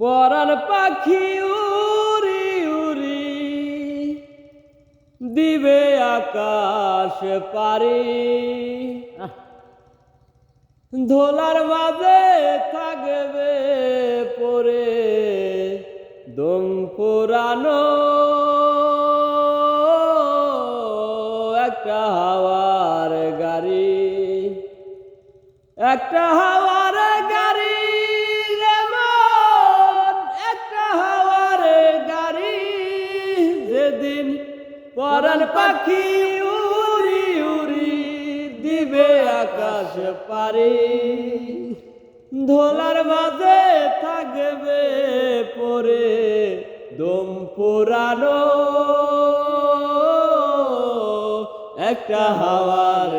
পরাণ পাখি উড়ি উড়ি দিবে আকাশ পারি ধোলার মাঝে থাকবে পরে দম পুরানো একটা হাওয়ার গাড়ি। একটা হাওয়ার পরান পাখি উড়ি উড়ি দিবে আকাশ পারি ধোলার মাঝে থাকবে পরে দম পুরানো একটা হাওয়ার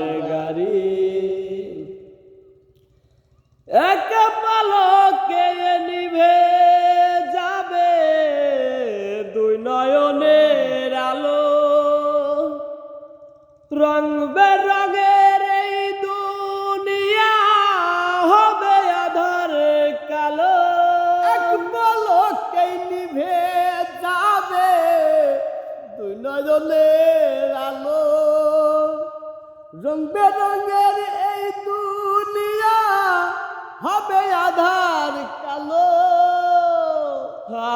রং বেরঙের এই দুনিয়া হবে আধার কালো। এক পলকে নিভে যাবে দুই নজনের আলো। রং বেরঙের এই দুনিয়া হবে আধার কালো।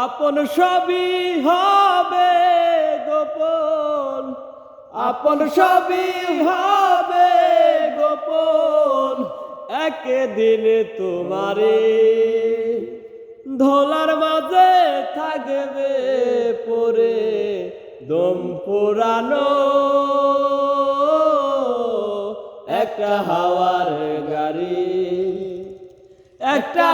আপন সবই হবে আপন সবই ভাবে গোপন একদিন তোমারে। ধোলার মাঝে থাকবে পরে দম পুরানো একটা হাওয়ার গাড়ি, একটা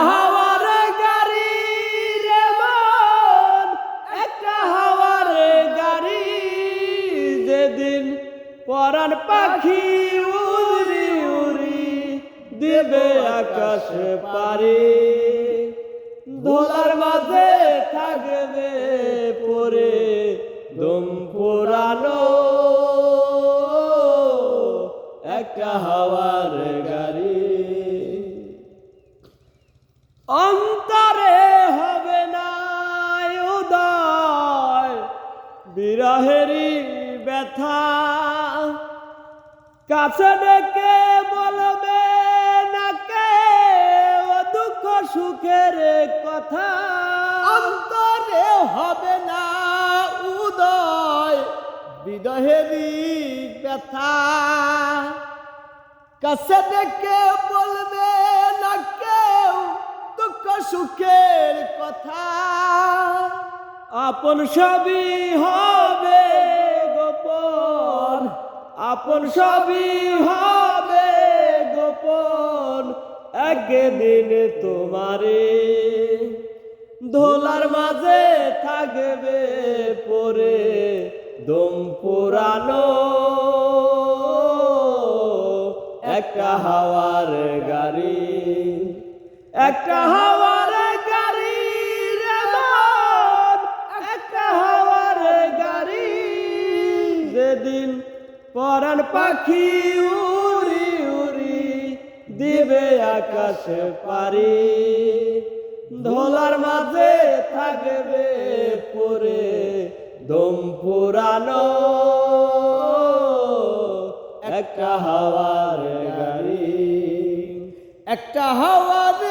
পরাণ পাখি উড়ি উড়ি দেবে আকাশ পারি। ধোলার মাঝে থাকবে পরে দম পুরানো একটা হাওয়ার গাড়ি। অন্তরে হবে না উদয়, বিরহেরই ব্যথা। কাছে ডেকে বলবে না কে ও দুঃখ সুখের কথা। অন্তরে হবে না উদয় বিদহেরই ব্যথা। কাছে ডেকে বলবে না কেউ দুঃখ সুখের কথা। আপন সবই হবে। আপন সবই হবে গোপন। একদিন তোমারে ধোলার মাঝে থাকবে পরে দম পুরানো একটা হাওয়ার গাড়ি, একটা হাওয়ার গাড়ি একটা হাওয়ার গাড়ি। যেদিন পরাণ পাখি উড়ি উড়ি দিবে আকাশে পারি। ধোলার মাঝে থাকবে পরে দম পুরানো। একটা হাওয়ার গাড়ি, একটা হাওয়ার